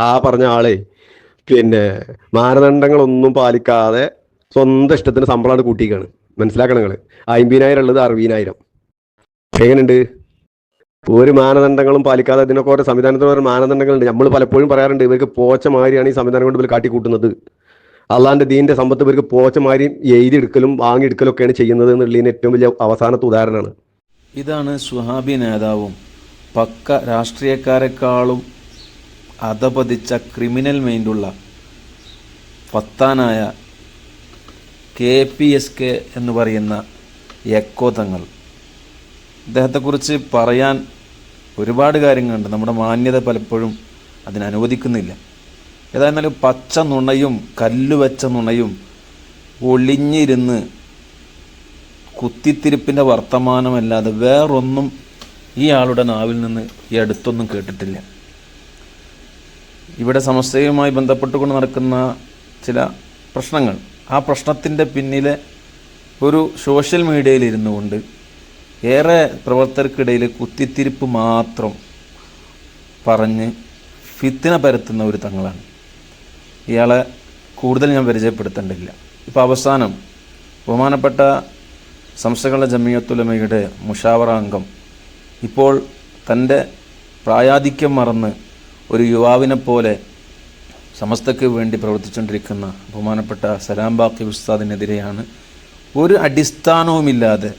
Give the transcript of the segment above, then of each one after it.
ആ പറഞ്ഞ ആളെ പിന്നെ മാനദണ്ഡങ്ങളൊന്നും പാലിക്കാതെ സ്വന്തം ഇഷ്ടത്തിന് ശമ്പളമാണ് കൂട്ടിക്കാണ് മനസ്സിലാക്കണം നിങ്ങൾ അമ്പതിനായിരം ഉള്ളത് അറുപതിനായിരം. എങ്ങനെയുണ്ട്? ഒരു മാനദണ്ഡങ്ങളും പാലിക്കാതെ ഇതിനൊക്കെ ഓരോ സംവിധാനത്തിന് ഓരോ മാനദണ്ഡങ്ങളുണ്ട്. നമ്മൾ പലപ്പോഴും പറയാറുണ്ട് ഇവർക്ക് പോച്ച മാതിരിയാണ് ഈ സംവിധാനം കൊണ്ട് ഇവർ കാട്ടിക്കൂട്ടുന്നത്. അള്ളാന്റെ ദീന്റെ സമ്പത്ത് ഇവർക്ക് പോച്ച മാതിരി എഴുതിയെടുക്കലും വാങ്ങിയെടുക്കലും ഒക്കെയാണ് ചെയ്യുന്നത് എന്നുള്ളതിന് ഏറ്റവും വലിയ അവസാനത്തെ ഉദാഹരണമാണ്. ഇതാണ് സുഹാബി നേതാവും പക്ക രാഷ്ട്രീയക്കാരെക്കാളും അധപതിച്ച ക്രിമിനൽ മൈൻഡുള്ള പത്താനായ കെ പി എസ് കെ എന്ന് പറയുന്ന എക്കോ തങ്ങൾ. ഇദ്ദേഹത്തെക്കുറിച്ച് പറയാൻ ഒരുപാട് കാര്യങ്ങളുണ്ട്. നമ്മുടെ മാന്യത പലപ്പോഴും അതിനനുവദിക്കുന്നില്ല ഏതായിരുന്നാലും പച്ച നുണയും കല്ലുവച്ച നുണയും ഒളിഞ്ഞിരുന്ന് കുത്തിത്തിരിപ്പിന്റെ വർത്തമാനമല്ലാതെ വേറൊന്നും ഈ ആളുടെ നാവിൽ നിന്ന് ഈ അടുത്തൊന്നും കേട്ടിട്ടില്ല. ഇവിടെ സമസ്തയുമായി ബന്ധപ്പെട്ടുകൊണ്ട് നടക്കുന്ന ചില പ്രശ്നങ്ങൾ. ആ പ്രശ്നത്തിന്റെ പിന്നിലെ ഒരു സോഷ്യൽ മീഡിയയിൽ ഇരുന്നു കൊണ്ട് ഏറെ പ്രവർത്തകർക്കിടയിൽ കുത്തിത്തിരിപ്പ് മാത്രം പറഞ്ഞ് ഫിത്തിന പരത്തുന്ന ഒരു തങ്ങളാണ്. ഇയാളെ കൂടുതൽ ഞാൻ പരിചയപ്പെടുത്തേണ്ടില്ല ഇപ്പോൾ അവസാനം ബഹുമാനപ്പെട്ട സംസ്ഥകളുടെ ജമിയത്തുലമയുടെ മുഷാവറ അംഗം ഇപ്പോൾ തന്റെ പ്രായാധിക്യം മറന്ന് ഒരു യുവാവിനെ പോലെ സമസ്തയ്ക്ക് വേണ്ടി പ്രവർത്തിച്ചുകൊണ്ടിരിക്കുന്ന ബഹുമാനപ്പെട്ട സലാം ബാക്കി ഉസ്താദിനെതിരെയാണ് ഒരു അടിസ്ഥാനവുമില്ലാതെ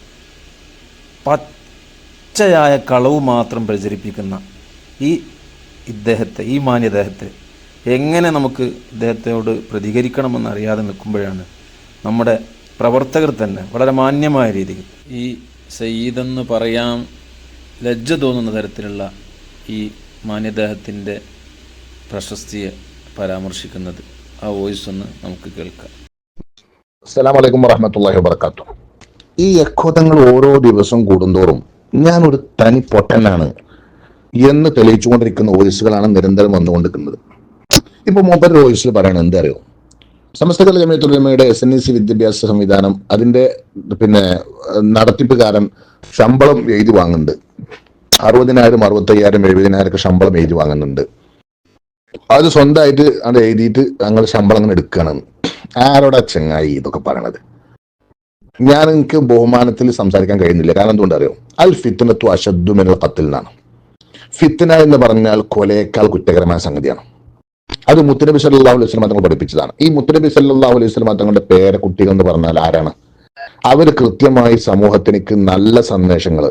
പച്ചയായ കളവ് മാത്രം പ്രചരിപ്പിക്കുന്ന ഈ ഇദ്ദേഹത്തെ ഈ മാന്യദേഹത്തെ എങ്ങനെ നമുക്ക് ഇദ്ദേഹത്തോട് പ്രതികരിക്കണമെന്ന് അറിയാതെ നിൽക്കുമ്പോഴാണ് നമ്മുടെ പ്രവർത്തകർ തന്നെ വളരെ മാന്യമായ രീതിയിൽ ഈ സയ്യിദെന്ന് പറയാം ലജ്ജ തോന്നുന്ന തരത്തിലുള്ള ഈ മാന്യദേഹത്തിന്റെ പ്രശസ്തിയെ പരാമർശിക്കുന്നത് ആ വോയിസ് ഒന്ന് നമുക്ക് കേൾക്കാം. അലൈക്കും വറഹമത്തല്ലാഹി വബർക്കാത്തു ഈ യക്കോതങ്ങൾ ഓരോ ദിവസം കൂടുന്തോറും ഞാൻ ഒരു തനി പൊട്ടനാണ് എന്ന് തെളിയിച്ചുകൊണ്ടിരിക്കുന്ന വോയിസുകളാണ് നിരന്തരം വന്നുകൊണ്ടിരിക്കുന്നത്. ഇപ്പൊ മൊബൈൽ വോയിസിൽ പറയണത് എന്തറിയോ? സമസ്തകല ജമയത്തുലമയുടെ എസ് എൻ ഇ സി വിദ്യാഭ്യാസ സംവിധാനം അതിന്റെ പിന്നെ നടത്തിപ്പുകാരൻ ശമ്പളം എഴുതി വാങ്ങുന്നുണ്ട്. അറുപതിനായിരം അറുപത്തയ്യായിരം എഴുപതിനായിരം ഒക്കെ ശമ്പളം എഴുതി വാങ്ങുന്നുണ്ട്. അത് സ്വന്തമായിട്ട് അത് എഴുതിയിട്ട് ഞങ്ങൾ ശമ്പളം അങ്ങനെ എടുക്കണം ആരോടാ ചെങ്ങായി ഇതൊക്കെ പറയണത്? ഞാൻ എനിക്ക് ബഹുമാനത്തിൽ സംസാരിക്കാൻ കഴിയുന്നില്ല. കാരണം എന്തുകൊണ്ട് അറിയോ? അൽ ഫിത്തിനത്തു അശദ്ദുമെന്നുള്ള കത്തിൽ നിന്നാണ് ഫിത്തന എന്ന് പറഞ്ഞാൽ കൊലയേക്കാൾ കുറ്റകരമായ സംഗതിയാണ്. അത് മുത്തനബി സല്ലാഹു അലൈഹി സ്വലം തങ്ങൾ പഠിപ്പിച്ചതാണ്. ഈ മുത്തനബി സല്ലാഹു അലൈഹി സ്വലം തങ്ങളുടെ പേര കുട്ടികൾ എന്ന് പറഞ്ഞാൽ ആരാണ്? അവർ കൃത്യമായി സമൂഹത്തിനേക്ക് നല്ല സന്ദേശങ്ങൾ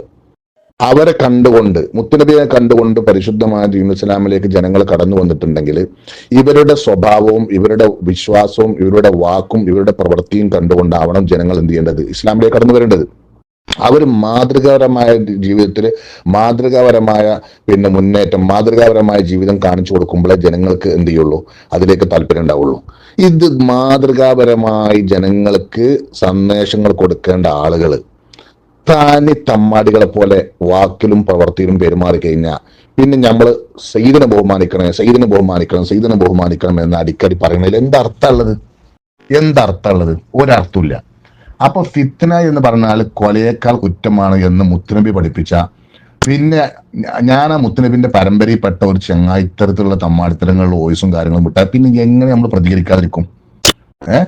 അവരെ കണ്ടുകൊണ്ട് മുത്തുനബിയെ കണ്ടുകൊണ്ട് പരിശുദ്ധമായ ഇസ്ലാമിലേക്ക് ജനങ്ങൾ കടന്നു വന്നിട്ടുണ്ടെങ്കിൽ ഇവരുടെ സ്വഭാവവും ഇവരുടെ വിശ്വാസവും ഇവരുടെ വാക്കും ഇവരുടെ പ്രവൃത്തിയും കണ്ടുകൊണ്ടാവണം ജനങ്ങൾ എന്ത് ചെയ്യേണ്ടത്? ഇസ്ലാമിലേക്ക് കടന്നു വരേണ്ടത്. അവർ മാതൃകാപരമായ ജീവിതത്തിൽ മാതൃകാപരമായ പിന്നെ മുന്നേറ്റം മാതൃകാപരമായ ജീവിതം കാണിച്ചു കൊടുക്കുമ്പോഴേ ജനങ്ങൾക്ക് എന്ത് ചെയ്യുള്ളൂ? അതിലേക്ക് താല്പര്യം ഉണ്ടാവുള്ളൂ. ഇത് മാതൃകാപരമായി ജനങ്ങൾക്ക് സന്ദേശങ്ങൾ കൊടുക്കേണ്ട ആളുകൾ താനി തമ്മാടികളെ പോലെ വാക്കിലും പ്രവർത്തിയിലും പെരുമാറി കഴിഞ്ഞാൽ പിന്നെ നമ്മൾ സൈദിനെ ബഹുമാനിക്കണേ സൈദിനെ ബഹുമാനിക്കണം സൈദിനെ ബഹുമാനിക്കണം എന്ന് അടിക്കടി പറയുന്നതിൽ എന്തർത്ഥമുള്ളത് എന്തർത്ഥമുള്ളത് ഒരർത്ഥമില്ല അപ്പൊ ഫിത്ന എന്ന് പറഞ്ഞാൽ കൊലയേക്കാൾ കുറ്റമാണ് എന്ന് മുത്തുനബി പഠിപ്പിച്ച. പിന്നെ ഞാൻ ആ മുത്തുനബിന്റെ പരമ്പരയിൽപ്പെട്ട ഒരു ചെങ്ങായി ഇത്തരത്തിലുള്ള തമ്മാടിത്തരങ്ങളിലുള്ള വോയിസും കാര്യങ്ങളും വിട്ടാൽ പിന്നെ എങ്ങനെ നമ്മൾ പ്രതികരിക്കാതിരിക്കും? ഏഹ്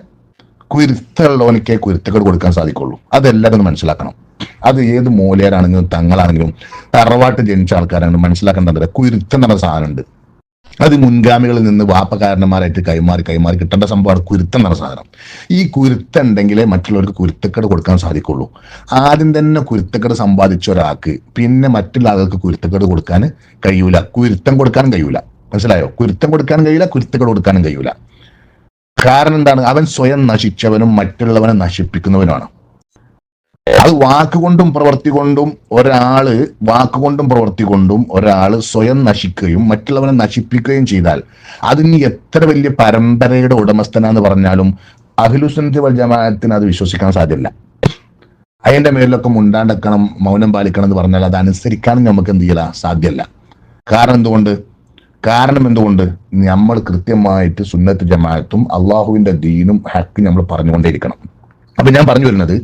കുരുത്തുള്ളവനിക്കേ കുരുത്തക്കേട് കൊടുക്കാൻ സാധിക്കുള്ളൂ. അതെല്ലാവരും മനസ്സിലാക്കണം. അത് ഏത് മൂലയാണെങ്കിലും തങ്ങളാണെങ്കിലും തറവാട്ട് ജനിച്ച ആൾക്കാരാണെങ്കിലും മനസ്സിലാക്കേണ്ടത് കുരുത്തം എന്ന സാധനമുണ്ട്. അത് മുൻഗാമികളിൽ നിന്ന് വാപ്പകാരന്മാരായിട്ട് കൈമാറി കൈമാറി കിട്ടേണ്ട സംഭവമാണ് കുരുത്തം സാധനം. ഈ കുരുത്തം ഉണ്ടെങ്കിലേ മറ്റുള്ളവർക്ക് കുരുത്തക്കേട് കൊടുക്കാൻ സാധിക്കുള്ളൂ. ആദ്യം തന്നെ കുരുത്തക്കേട് സമ്പാദിച്ച ഒരാൾക്ക് പിന്നെ മറ്റുള്ള ആളുകൾക്ക് കുരുത്തക്കേട് കൊടുക്കാൻ കഴിയൂല. കുരുത്തം കൊടുക്കാനും കഴിയൂല. മനസ്സിലായോ? കുരുത്തം കൊടുക്കാനും കഴിയില്ല കുരുത്തക്കേട് കൊടുക്കാനും കഴിയൂല. കാരണം എന്താണ്? അവൻ സ്വയം നശിച്ചവനും മറ്റുള്ളവനെ നശിപ്പിക്കുന്നവനുമാണ്. അത് വാക്കുകൊണ്ടും പ്രവൃത്തി കൊണ്ടും ഒരാൾ വാക്കുകൊണ്ടും പ്രവൃത്തി കൊണ്ടും ഒരാൾ സ്വയം നശിക്കുകയും മറ്റുള്ളവനെ നശിപ്പിക്കുകയും ചെയ്താൽ അതിന് എത്ര വലിയ പരമ്പരയുടെ ഉടമസ്ഥനാന്ന് പറഞ്ഞാലും അഖിലുസന്ധി വൽ ജമാഅത്തിന് അത് വിശ്വസിക്കാൻ സാധ്യമല്ല അതിന്റെ മേലിലൊക്കെ മുണ്ടാണ്ടക്കണം മൗനം പാലിക്കണം എന്ന് പറഞ്ഞാൽ അത് അനുസരിക്കാനും നമുക്ക് എന്ത് ചെയ്യില്ല സാധ്യമല്ല കാരണം എന്തുകൊണ്ട്? കാരണം എന്തുകൊണ്ട്? നമ്മൾ കൃത്യമായിട്ട് സുന്നത്ത് ജമാഅത്തും അള്ളാഹുവിന്റെ ദീനും ഹക്കും നമ്മൾ പറഞ്ഞുകൊണ്ടേയിരിക്കണം. അപ്പൊ ഞാൻ പറഞ്ഞു വരുന്നത്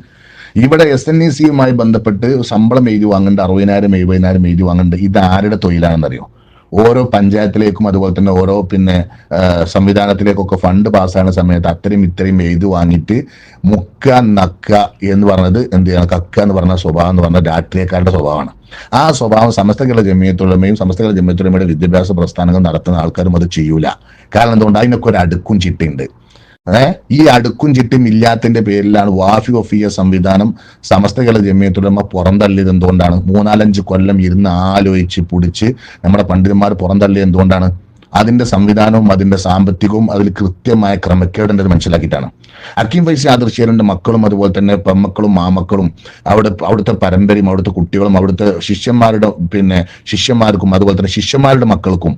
ഇവിടെ എസ് എൻ ഇ സിയുമായി ബന്ധപ്പെട്ട് ശമ്പളം എഴുതി വാങ്ങേണ്ട അറുപതിനായിരം എഴുപതിനായിരം എഴുതി വാങ്ങേണ്ട ഇത് ആരുടെ തൊഴിലാണെന്നറിയോ? ഓരോ പഞ്ചായത്തിലേക്കും അതുപോലെ തന്നെ ഓരോ പിന്നെ സംവിധാനത്തിലേക്കൊക്കെ ഫണ്ട് പാസ്സാകുന്ന സമയത്ത് അത്രയും ഇത്രയും എഴുതി വാങ്ങിയിട്ട് മുക്ക നക്ക എന്ന് പറഞ്ഞത് എന്ത് ചെയ്യണം? കക്ക എന്ന് പറഞ്ഞ സ്വഭാവം എന്ന് പറഞ്ഞ രാഷ്ട്രീയക്കാരുടെ സ്വഭാവമാണ്. ആ സ്വഭാവം സമസ്ത കേരള ജമിയത്തുള്ളമയും സമസ്ത കേരള ജമിയത്തുള്ളമയുടെ വിദ്യാഭ്യാസ പ്രസ്ഥാനങ്ങൾ നടത്തുന്ന ആൾക്കാരും അത് ചെയ്യൂല. കാരണം എന്തുകൊണ്ട്? അതിനൊക്കെ ഒരു അടുക്കും ചിട്ടയുണ്ട്. ഏഹ് ഈ അടുക്കും ചിട്ടും ഇല്ലാത്തതിന്റെ പേരിലാണ് വാഫി ഒഫിയ സംവിധാനം സമസ്ത കേരള ജമിയത്തുലമ പുറന്തള്ളിയത് എന്തുകൊണ്ടാണ്? മൂന്നാലഞ്ച് കൊല്ലം ഇരുന്ന് ആലോചിച്ച് പിടിച്ച് നമ്മുടെ പണ്ഡിതന്മാർ പുറന്തള്ളിയത് എന്തുകൊണ്ടാണ്? അതിന്റെ സംവിധാനവും അതിന്റെ സാമ്പത്തികവും അതിൽ കൃത്യമായ ക്രമക്കേടുണ്ട് മനസ്സിലാക്കിയിട്ടാണ്. അക്കീം ഫൈസി ആദർശീലന്റെ മക്കളും അതുപോലെ തന്നെ പെമ്മക്കളും മാമക്കളും അവിടെ അവിടുത്തെ പരമ്പരയും അവിടുത്തെ കുട്ടികളും അവിടുത്തെ ശിഷ്യന്മാരുടെ പിന്നെ ശിഷ്യന്മാർക്കും അതുപോലെ തന്നെ ശിഷ്യന്മാരുടെ മക്കൾക്കും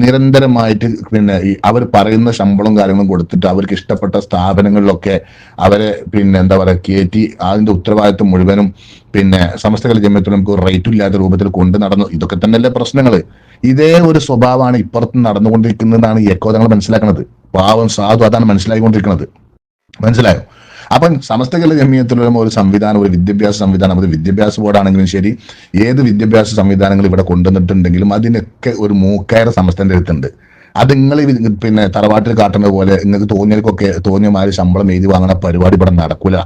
നിരന്തരമായിട്ട് പിന്നെ അവർ പറയുന്ന ശമ്പളം കാര്യങ്ങളും കൊടുത്തിട്ട് അവർക്ക് ഇഷ്ടപ്പെട്ട സ്ഥാപനങ്ങളിലൊക്കെ അവരെ പിന്നെ എന്താ പറയുക കയറ്റി അതിന്റെ ഉത്തരവാദിത്വം മുഴുവനും പിന്നെ സമസ്തകല ജമ്യത്തിൽ നമുക്ക് റേറ്റും ഇല്ലാത്ത രൂപത്തിൽ കൊണ്ട് നടന്നു. ഇതൊക്കെ തന്നെയല്ലേ പ്രശ്നങ്ങൾ ഇതേ ഒരു സ്വഭാവമാണ് ഇപ്പുറത്ത് നടന്നുകൊണ്ടിരിക്കുന്നതാണ് ഈ എക്കോ തങ്ങൾ മനസ്സിലാക്കുന്നത് പാവം സാധു അതാണ് മനസ്സിലാക്കിക്കൊണ്ടിരിക്കുന്നത് മനസ്സിലായോ? അപ്പം സമസ്ത കേരള ജമിയത്തിലുള്ള ഒരു സംവിധാനം ഒരു വിദ്യാഭ്യാസ സംവിധാനം അത് വിദ്യാഭ്യാസ ബോർഡാണെങ്കിലും ശരി ഏത് വിദ്യാഭ്യാസ സംവിധാനങ്ങൾ ഇവിടെ കൊണ്ടുവന്നിട്ടുണ്ടെങ്കിലും അതിനൊക്കെ ഒരു മൂക്കയർ സമസ്തന്റെ അടുത്തുണ്ട്. അത് നിങ്ങൾ പിന്നെ തറവാട്ടിൽ കാട്ടുന്ന പോലെ നിങ്ങൾക്ക് തോന്നിയവർക്കൊക്കെ തോന്നിയമാര് ശമ്പളം എഴുതി വാങ്ങുന്ന പരിപാടി ഇവിടെ നടക്കൂല.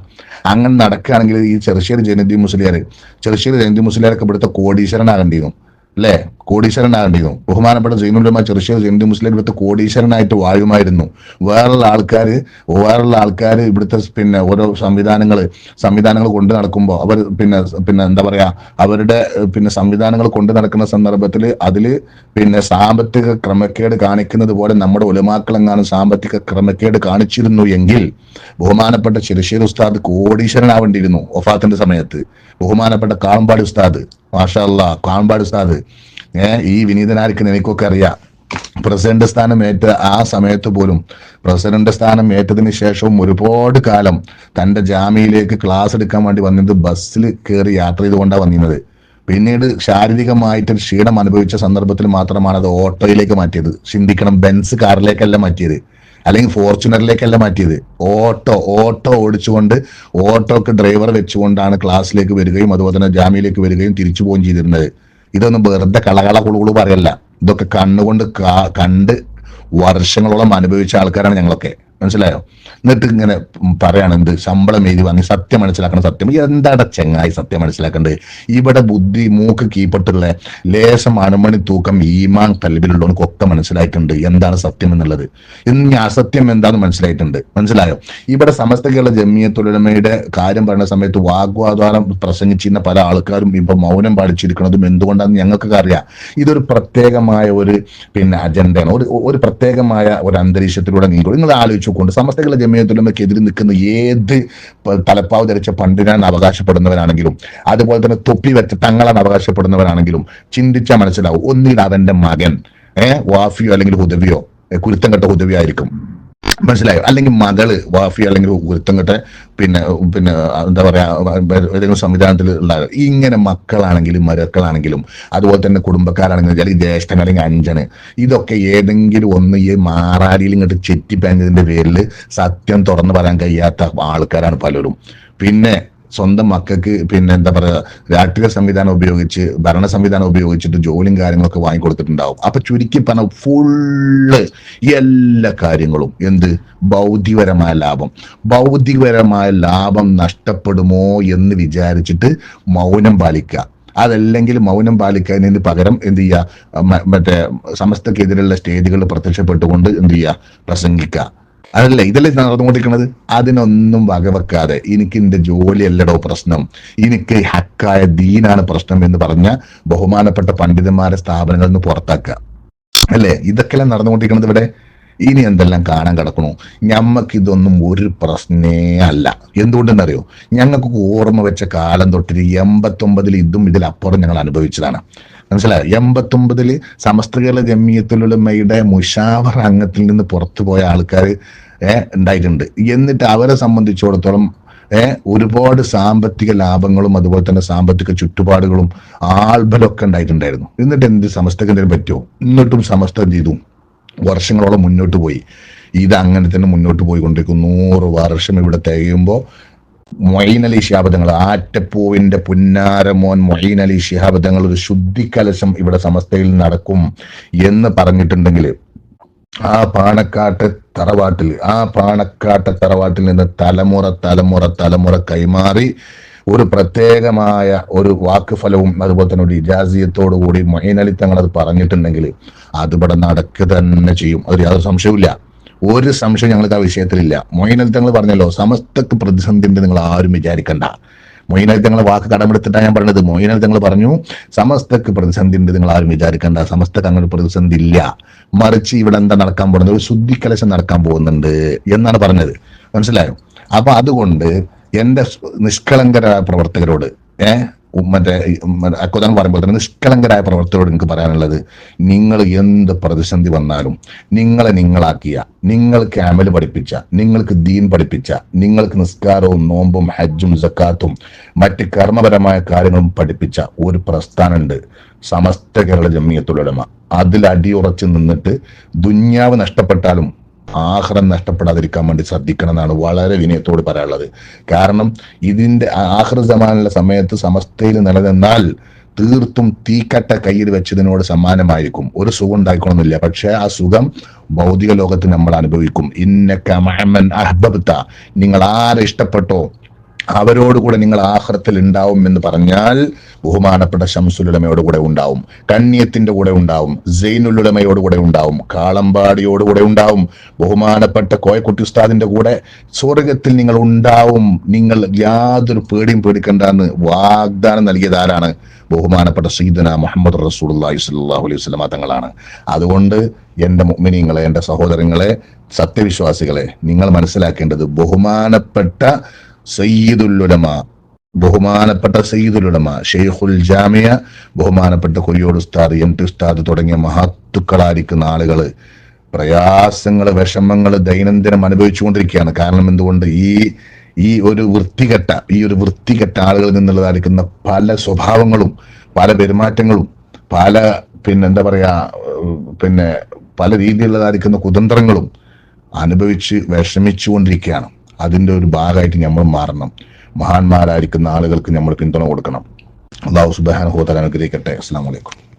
അങ്ങനെ നടക്കുകയാണെങ്കിൽ ഈ ചെറുശ്ശേരി ജനതി മുസ്ലിയാർ ചെറുശ്ശേരി ജനതി മുസ്ലിയാരൊക്കെ ഇവിടുത്തെ കോടീശ്വരനാകേണ്ടിയിരുന്നു അല്ലേ കോടീശ്വരനാകേണ്ടിയിരുന്നു. ബഹുമാനപ്പെട്ട ജൈനുലമ ചെറുശ്ശേരി ജൈനു മുസ്ലിം ഇവിടുത്തെ കോടീശ്വരനായിട്ട് വാഴുമായിരുന്നു. വേറുള്ള ആൾക്കാർ വേറുള്ള ആൾക്കാർ ഇവിടുത്തെ പിന്നെ ഓരോ സംവിധാനങ്ങൾ സംവിധാനങ്ങൾ കൊണ്ട് നടക്കുമ്പോൾ അവർ പിന്നെ പിന്നെ എന്താ പറയാ അവരുടെ പിന്നെ സംവിധാനങ്ങൾ കൊണ്ട് നടക്കുന്ന സന്ദർഭത്തിൽ അതിൽ പിന്നെ സാമ്പത്തിക ക്രമക്കേട് കാണിക്കുന്നത് പോലെ നമ്മുടെ ഉലമാക്കളെങ്ങാനും സാമ്പത്തിക ക്രമക്കേട് കാണിച്ചിരുന്നു എങ്കിൽ ബഹുമാനപ്പെട്ട ചെറുശ്ശേരി ഉസ്താദ് കോടീശ്വരനാവേണ്ടിയിരുന്നു ഒഫാത്തിന്റെ സമയത്ത്. ബഹുമാനപ്പെട്ട കാളമ്പാടി ഉസ്താദ് മാഷാ കാൺപാട് സാദ് ഏഹ് ഈ വിനീതനാർക്ക് എനിക്കൊക്കെ അറിയാം. പ്രസിഡന്റ് സ്ഥാനം ഏറ്റ ആ സമയത്ത് പോലും പ്രസിഡന്റ് സ്ഥാനം ഏറ്റതിന് ശേഷവും ഒരുപാട് കാലം തന്റെ ജാമ്യയിലേക്ക് ക്ലാസ് എടുക്കാൻ വേണ്ടി വന്നത് ബസ്സിൽ കയറി യാത്ര ചെയ്തുകൊണ്ടാണ് വന്നിരുന്നത്. പിന്നീട് ശാരീരികമായിട്ട് ക്ഷീണം അനുഭവിച്ച സന്ദർഭത്തിൽ മാത്രമാണ് അത് ഓട്ടോയിലേക്ക് മാറ്റിയത്. ചിന്തിക്കണം ബെൻസ് കാറിലേക്കല്ല മാറ്റിയത്. അല്ലെങ്കിൽ ഫോർച്യൂണറിലേക്കല്ല മാറ്റിയത്. ഓട്ടോ ഓട്ടോ ഓടിച്ചുകൊണ്ട് ഓട്ടോക്ക് ഡ്രൈവർ വെച്ചുകൊണ്ടാണ് ക്ലാസ്സിലേക്ക് വരികയും അതുപോലെ തന്നെ ജാമ്യയിലേക്ക് വരികയും തിരിച്ചു പോവുകയും ചെയ്തിരുന്നത്. ഇതൊന്നും വെറുതെ കളകള കുളുകുളു പറയല്ല. ഇതൊക്കെ കണ്ണുകൊണ്ട് കണ്ട് വർഷങ്ങളോളം അനുഭവിച്ച ആൾക്കാരാണ് ഞങ്ങളൊക്കെ. മനസ്സിലായോ? എന്നിട്ട് ഇങ്ങനെ പറയാണ് എന്ത് ശമ്പളം എഴുതി വാങ്ങി സത്യം മനസ്സിലാക്കണം സത്യം. എന്താടാ ചെങ്ങായി സത്യം മനസ്സിലാക്കേണ്ടത് ഇവിടെ ബുദ്ധി മൂക്ക് കീപ്പട്ടുള്ള ലേശം അണുമണി തൂക്കം ഈമാൻ കൽവിലുള്ളവർക്കൊക്കെ മനസ്സിലായിട്ടുണ്ട്. എന്താണ് സത്യം എന്നുള്ളത്? ഇനി അസത്യം എന്താണെന്ന് മനസ്സിലായിട്ടുണ്ട്. മനസ്സിലായോ? ഇവിടെ സമസ്ത കേരള ജമിയത്തുലമയുടെ കാര്യം പറയുന്ന സമയത്ത് വാഗ്വാദാനം പ്രസംഗിച്ചിരുന്ന പല ആൾക്കാരും ഇപ്പൊ മൗനം പാലിച്ചിരിക്കുന്നതും എന്തുകൊണ്ടാണെന്ന് ഞങ്ങൾക്കൊക്കെ അറിയാം. ഇതൊരു പ്രത്യേകമായ ഒരു പിന്നെ അജണ്ടയാണ്. ഒരു ഒരു പ്രത്യേകമായ ഒരു അന്തരീക്ഷത്തിലൂടെ നീങ്ങും. നിങ്ങൾ ആലോചിച്ചുകൊണ്ട് സമസ്ത കേരള ജമിയത്തുലമയ്ക്കെതിരെ നിൽക്കുന്ന ഏത് തലപ്പാവ് ധരിച്ച പണ്ഡിതനാണ് അവകാശപ്പെടുന്നവനാണെങ്കിലും അതുപോലെ തന്നെ തൊപ്പി വെച്ച തങ്ങളാണ് അവകാശപ്പെടുന്നവരാണെങ്കിലും ചിന്തിച്ചാൽ മനസ്സിലാവും ഒന്നിൽ അവന്റെ മകൻ ഏഹ് വാഫിയോ അല്ലെങ്കിൽ ഹുദവിയോ കുരുത്തം കെട്ട ഹുദവിയോ ആയിരിക്കും മനസ്സിലായോ? അല്ലെങ്കിൽ മകൾ വാഫി അല്ലെങ്കിൽ ഗുരുത്തം കെട്ട പിന്നെ പിന്നെ എന്താ പറയാ ഏതെങ്കിലും സംവിധാനത്തിൽ ഉള്ള ഇങ്ങനെ മക്കളാണെങ്കിലും മരക്കളാണെങ്കിലും അതുപോലെ തന്നെ കുടുംബക്കാരാണെങ്കിലും അല്ലെങ്കിൽ ജ്യേഷ്ഠൻ അല്ലെങ്കിൽ അഞ്ചന് ഇതൊക്കെ ഏതെങ്കിലും ഒന്ന് ഈ മാറാടിയിൽ ഇങ്ങോട്ട് ചെറ്റിപ്പാഞ്ഞതിന്റെ പേരിൽ സത്യം തുറന്നു പറയാൻ കഴിയാത്ത ആൾക്കാരാണ് പലരും. പിന്നെ സ്വന്തം മക്കൾക്ക് പിന്നെ എന്താ പറയുക രാഷ്ട്രീയ സംവിധാനം ഉപയോഗിച്ച് ഭരണ സംവിധാനം ഉപയോഗിച്ചിട്ട് ജോലിയും കാര്യങ്ങളൊക്കെ വാങ്ങിക്കൊടുത്തിട്ടുണ്ടാവും. അപ്പൊ ചുരുക്കി പറഞ്ഞ ഫുള്ള് എല്ലാ കാര്യങ്ങളും എന്ത്? ഭൗതികപരമായ ലാഭം. ഭൗതികപരമായ ലാഭം നഷ്ടപ്പെടുമോ എന്ന് വിചാരിച്ചിട്ട് മൗനം പാലിക്കുക. അതല്ലെങ്കിൽ മൗനം പാലിക്കുന്നതിന് പകരം എന്ത് ചെയ്യുക? മറ്റേ സമസ്തക്കെതിരെയുള്ള സ്റ്റേജുകളിൽ പ്രത്യക്ഷപ്പെട്ടുകൊണ്ട് എന്ത് ചെയ്യുക? പ്രസംഗിക്കുക. അതല്ല ഇതല്ലേ നടന്നുകൊണ്ടിരിക്കുന്നത് അതിനൊന്നും വകവെക്കാതെ എനിക്ക് എന്റെ ജോലിയല്ലടോ പ്രശ്നം. എനിക്ക് ഹക്കായ ദീനാണ് പ്രശ്നം എന്ന് പറഞ്ഞ ബഹുമാനപ്പെട്ട പണ്ഡിതന്മാരെ സ്ഥാപനങ്ങളിൽ നിന്ന് പുറത്താക്കുക. അല്ലേ? ഇതൊക്കെയല്ലേ നടന്നുകൊണ്ടിരിക്കുന്നത് ഇവിടെ? ഇനി എന്തെല്ലാം കാണാൻ കിടക്കണു? ഞമ്മക്കിതൊന്നും ഒരു പ്രശ്നേ അല്ല. എന്തുകൊണ്ടെന്നറിയോ? ഞങ്ങൾക്ക് ഓർമ്മ വെച്ച കാലം തൊട്ടിട്ട് എൺപത്തൊമ്പതിൽ ഇതും ഇതിലപ്പുറം ഞങ്ങൾ അനുഭവിച്ചതാണ്. മനസ്സിലായോ? എൺപത്തൊമ്പതിൽ സമസ്ത കേരള ജമിയത്തുലുലമ്മയുടെ മുഷാവർ അംഗത്തിൽ നിന്ന് പുറത്തു പോയ ആൾക്കാർ ഉണ്ടായിട്ടുണ്ട്. എന്നിട്ട് അവരെ സംബന്ധിച്ചിടത്തോളം ഒരുപാട് സാമ്പത്തിക ലാഭങ്ങളും അതുപോലെ തന്നെ സാമ്പത്തിക ചുറ്റുപാടുകളും ആൾബലമൊക്കെ ഉണ്ടായിട്ടുണ്ടായിരുന്നു. എന്നിട്ട് എന്ത് സമസ്തക്ക് എന്തെങ്കിലും പറ്റുമോ എന്നിട്ടും സമസ്ത ചെയ്തു. വർഷങ്ങളോളം മുന്നോട്ട് പോയി. ഇത് അങ്ങനെ തന്നെ മുന്നോട്ട് പോയിക്കൊണ്ടിരിക്കും. നൂറ് വർഷം ഇവിടെ തികയുമ്പോൾ മൊയ്ൻ അലി ആറ്റപ്പൂവിന്റെ പുന്നാരമോൻ മൊയ്ൻ അലി ഒരു ശുദ്ധിക്കലശം ഇവിടെ സമസ്തയിൽ നടക്കും എന്ന് പറഞ്ഞിട്ടുണ്ടെങ്കിൽ ആ പാണക്കാട്ട് തറവാട്ടിൽ ആ പാണക്കാട്ട് തറവാട്ടിൽ നിന്ന് തലമുറ തലമുറ തലമുറ കൈമാറി ഒരു പ്രത്യേകമായ ഒരു വാക്ക് ഫലവും അതുപോലെ തന്നെ ഒരു ഇജാസിയത്തോടു കൂടി അലി തങ്ങൾ അത് പറഞ്ഞിട്ടുണ്ടെങ്കിൽ അതിവിടെ നടക്കുക തന്നെ ചെയ്യും. അതിൽ യാതൊരു സംശയവുമില്ല. ഒരു സംശയം ഞങ്ങൾക്ക് ആ വിഷയത്തിലില്ല. മൊയ്നൽ തങ്ങൾ പറഞ്ഞല്ലോ സമസ്തക്ക് പ്രതിസന്ധി ഉണ്ട് നിങ്ങൾ ആരും വിചാരിക്കണ്ട. മൊയ്നൽ തങ്ങൾ വാക്ക് കടമെടുത്തിട്ടാണ് ഞാൻ പറഞ്ഞത്. മൊയ്നൽ തങ്ങൾ പറഞ്ഞു സമസ്തക്ക് പ്രതിസന്ധി ഉണ്ട് നിങ്ങൾ ആരും വിചാരിക്കണ്ട. സമസ്തക്ക് അങ്ങനെ പ്രതിസന്ധി ഇല്ല. മറിച്ച് ഇവിടെ എന്താ നടക്കാൻ പോകുന്നത്? ഒരു ശുദ്ധിക്കലശം നടക്കാൻ പോകുന്നുണ്ട് എന്നാണ് പറഞ്ഞത്. മനസ്സിലായോ? അപ്പൊ അതുകൊണ്ട് എന്റെ നിഷ്കളങ്കരായ പ്രവർത്തകരോട് ഏഹ് മറ്റേ അക്കോദാൻ പറയുമ്പോൾ തന്നെ നിഷ്കളങ്കരായ പ്രവർത്തകരോട് എനിക്ക് പറയാനുള്ളത് നിങ്ങൾ എന്ത് പ്രതിസന്ധി വന്നാലും നിങ്ങളെ നിങ്ങളാക്കിയ നിങ്ങൾക്ക് ക്യാമൽ പഠിപ്പിച്ച നിങ്ങൾക്ക് ദീൻ പഠിപ്പിച്ച നിങ്ങൾക്ക് നിസ്കാരവും നോമ്പും ഹജ്ജും ജക്കാത്തും മറ്റ് കർമ്മപരമായ കാര്യങ്ങളും പഠിപ്പിച്ച ഒരു പ്രസ്ഥാനമുണ്ട് സമസ്ത കേരള ജമ്മിയത്തുലമ അതിൽ അടിയുറച്ച് നിന്നിട്ട് ദുന്യാവ് നഷ്ടപ്പെട്ടാലും ആഹ്റം നഷ്ടപ്പെടാതിരിക്കാൻ വേണ്ടി ശ്രദ്ധിക്കണം എന്നാണ് വളരെ വിനയത്തോട് പറയാനുള്ളത്. കാരണം ഇതിന്റെ ആഹ്റ സമാനുള്ള സമയത്ത് സമസ്തയിൽ നിലനിന്നാൽ തീർത്തും തീക്കട്ട കയ്യിൽ വെച്ചതിനോട് സമാനമായിരിക്കും ഒരു സുഖം ഉണ്ടായിക്കണമെന്നില്ല പക്ഷെ ആ സുഖം ഭൗതിക ലോകത്ത് നമ്മൾ അനുഭവിക്കും. ഇന്നക്കമൻ അഹ്ബബ്ത. നിങ്ങൾ ആരെ ഇഷ്ടപ്പെട്ടോ അവരോടുകൂടെ നിങ്ങൾ ആഹ്രത്തിൽ ഉണ്ടാവും എന്ന് പറഞ്ഞാൽ ബഹുമാനപ്പെട്ട ശംസുലുടമയോടുകൂടെ ഉണ്ടാവും കണ്ണിയത്തിന്റെ കൂടെ ഉണ്ടാവും സൈനുലുലമയോട് ഉണ്ടാവും കാളമ്പാടിയോടുകൂടെ ഉണ്ടാവും ബഹുമാനപ്പെട്ട കോയക്കുട്ടി ഉസ്താദിന്റെ കൂടെ സ്വർഗത്തിൽ നിങ്ങൾ ഉണ്ടാവും. നിങ്ങൾ യാതൊരു പേടിയും പേടിക്കണ്ടെന്ന് വാഗ്ദാനം നൽകിയത് ആരാണ്? ബഹുമാനപ്പെട്ട സീദന മുഹമ്മദ് റസൂൽ അലൈഹി വസല്ലമ തങ്ങളാണ്. അതുകൊണ്ട് എന്റെ മുഅ്മിനീങ്ങളെ എന്റെ സഹോദരങ്ങളെ സത്യവിശ്വാസികളെ നിങ്ങൾ മനസ്സിലാക്കേണ്ടത് ബഹുമാനപ്പെട്ട സയ്യിദുല്ലുലമ ബഹുമാനപ്പെട്ട സയ്യിദുലുലമ ഷെയ്ഖുൽ ജാമിയ ബഹുമാനപ്പെട്ട കൊയ്യോട് ഉസ്താദ് എം ടി ഉസ്താദ് തുടങ്ങിയ മഹത്തുക്കളായിരിക്കുന്ന ആളുകൾ പ്രയാസങ്ങൾ വിഷമങ്ങൾ ദൈനംദിനം അനുഭവിച്ചുകൊണ്ടിരിക്കുകയാണ്. കാരണം എന്തുകൊണ്ട്? ഈ ഈ ഒരു വൃത്തികെട്ട ഈ ഒരു വൃത്തികെട്ട ആളുകളിൽ നിന്നുള്ളതായിരിക്കുന്ന പല സ്വഭാവങ്ങളും പല പെരുമാറ്റങ്ങളും പല പിന്നെ എന്താ പറയാ പിന്നെ പല രീതിയിലുള്ളതായിരിക്കുന്ന കുതന്ത്രങ്ങളും അനുഭവിച്ച് വിഷമിച്ചുകൊണ്ടിരിക്കുകയാണ്. അതിന്റെ ഒരു ഭാഗമായിട്ട് നമ്മൾ മാറണം. മഹാന്മാരായിരിക്കുന്ന ആളുകൾക്ക് നമ്മൾ പിന്തുണ കൊടുക്കണം. അള്ളാഹു സുബാൻ സുബാനുഭവത്തല അനുഗ്രഹിക്കട്ടെ. അസ്സാം വലൈക്കും